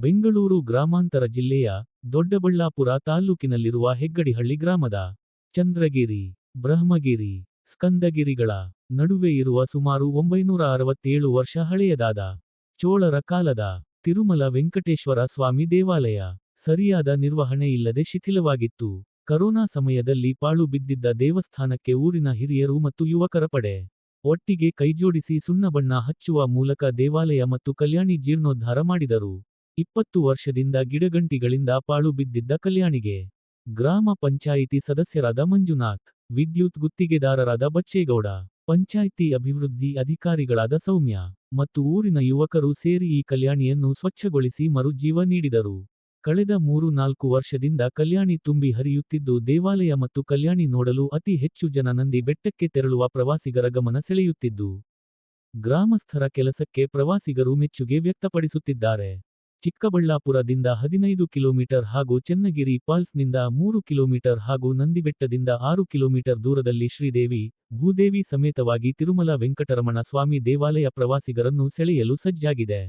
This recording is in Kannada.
ಬೆಂಗಳೂರು ಗ್ರಾಮಾಂತರ ಜಿಲ್ಲೆಯ ದೊಡ್ಡಬಳ್ಳಾಪುರ ತಾಲ್ಲೂಕಿನಲ್ಲಿರುವ ಹೆಗ್ಗಡಿಹಳ್ಳಿ ಗ್ರಾಮದ ಚಂದ್ರಗಿರಿ, ಬ್ರಹ್ಮಗಿರಿ, ಸ್ಕಂದಗಿರಿಗಳ ನಡುವೆ ಇರುವ ಸುಮಾರು ಒಂಬೈನೂರ ಅರವತ್ತೇಳು ವರ್ಷ ಹಳೆಯದಾದ ಚೋಳರ ಕಾಲದ ತಿರುಮಲ ವೆಂಕಟೇಶ್ವರ ಸ್ವಾಮಿ ದೇವಾಲಯ ಸರಿಯಾದ ನಿರ್ವಹಣೆ ಇಲ್ಲದೆ ಶಿಥಿಲವಾಗಿತ್ತು. ಕರೋನಾ ಸಮಯದಲ್ಲಿ ಪಾಳು ಬಿದ್ದಿದ್ದ ದೇವಸ್ಥಾನಕ್ಕೆ ಊರಿನ ಹಿರಿಯರು ಮತ್ತು ಯುವಕರ ಪಡೆ ಒಟ್ಟಿಗೆ ಕೈಜೋಡಿಸಿ ಸುಣ್ಣ ಬಣ್ಣ ಹಚ್ಚುವ ಮೂಲಕ ದೇವಾಲಯ ಮತ್ತು ಕಲ್ಯಾಣಿ ಜೀರ್ಣೋದ್ಧಾರ ಮಾಡಿದರು. ಇಪ್ಪತ್ತು ವರ್ಷದಿಂದ ಗಿಡಗಂಟಿಗಳಿಂದ ಪಾಳು ಬಿದ್ದಿದ್ದ ಕಲ್ಯಾಣಿಗೆ ಗ್ರಾಮ ಪಂಚಾಯಿತಿ ಸದಸ್ಯರಾದ ಮಂಜುನಾಥ್, ವಿದ್ಯುತ್ ಗುತ್ತಿಗೆದಾರರಾದ ಬಚ್ಚೇಗೌಡ, ಪಂಚಾಯಿತಿ ಅಭಿವೃದ್ಧಿ ಅಧಿಕಾರಿಗಳಾದ ಸೌಮ್ಯ ಮತ್ತು ಊರಿನ ಯುವಕರು ಸೇರಿ ಈ ಕಲ್ಯಾಣಿಯನ್ನು ಸ್ವಚ್ಛಗೊಳಿಸಿ ಮರುಜೀವ ನೀಡಿದರು. ಕಳೆದ ಮೂರು ನಾಲ್ಕು ವರ್ಷದಿಂದ ಕಲ್ಯಾಣಿ ತುಂಬಿ ಹರಿಯುತ್ತಿದ್ದು ದೇವಾಲಯ ಮತ್ತು ಕಲ್ಯಾಣಿ ನೋಡಲು ಅತಿ ಹೆಚ್ಚು ಜನ ನಂದಿ ಬೆಟ್ಟಕ್ಕೆ ತೆರಳುವ ಪ್ರವಾಸಿಗರ ಗಮನ ಸೆಳೆಯುತ್ತಿದ್ದು, ಗ್ರಾಮಸ್ಥರ ಕೆಲಸಕ್ಕೆ ಪ್ರವಾಸಿಗರು ಮೆಚ್ಚುಗೆ ವ್ಯಕ್ತಪಡಿಸುತ್ತಿದ್ದಾರೆ. ಚಿಕ್ಕಬಳ್ಳಾಪುರದಿಂದ ಹದಿನೈದು ಕಿಲೋಮೀಟರ್ ಹಾಗೂ ಚನ್ನಗಿರಿ ಪಾಲ್ಸ್ನಿಂದ ಮೂರು ಕಿಲೋಮೀಟರ್ ಹಾಗೂ ನಂದಿಬೆಟ್ಟದಿಂದ ಆರು ಕಿಲೋಮೀಟರ್ ದೂರದಲ್ಲಿ ಶ್ರೀದೇವಿ, ಭೂದೇವಿ ಸಮೇತವಾಗಿ ತಿರುಮಲ ವೆಂಕಟರಮಣ ಸ್ವಾಮಿ ದೇವಾಲಯ ಪ್ರವಾಸಿಗರನ್ನು ಸೆಳೆಯಲು ಸಜ್ಜಾಗಿದೆ.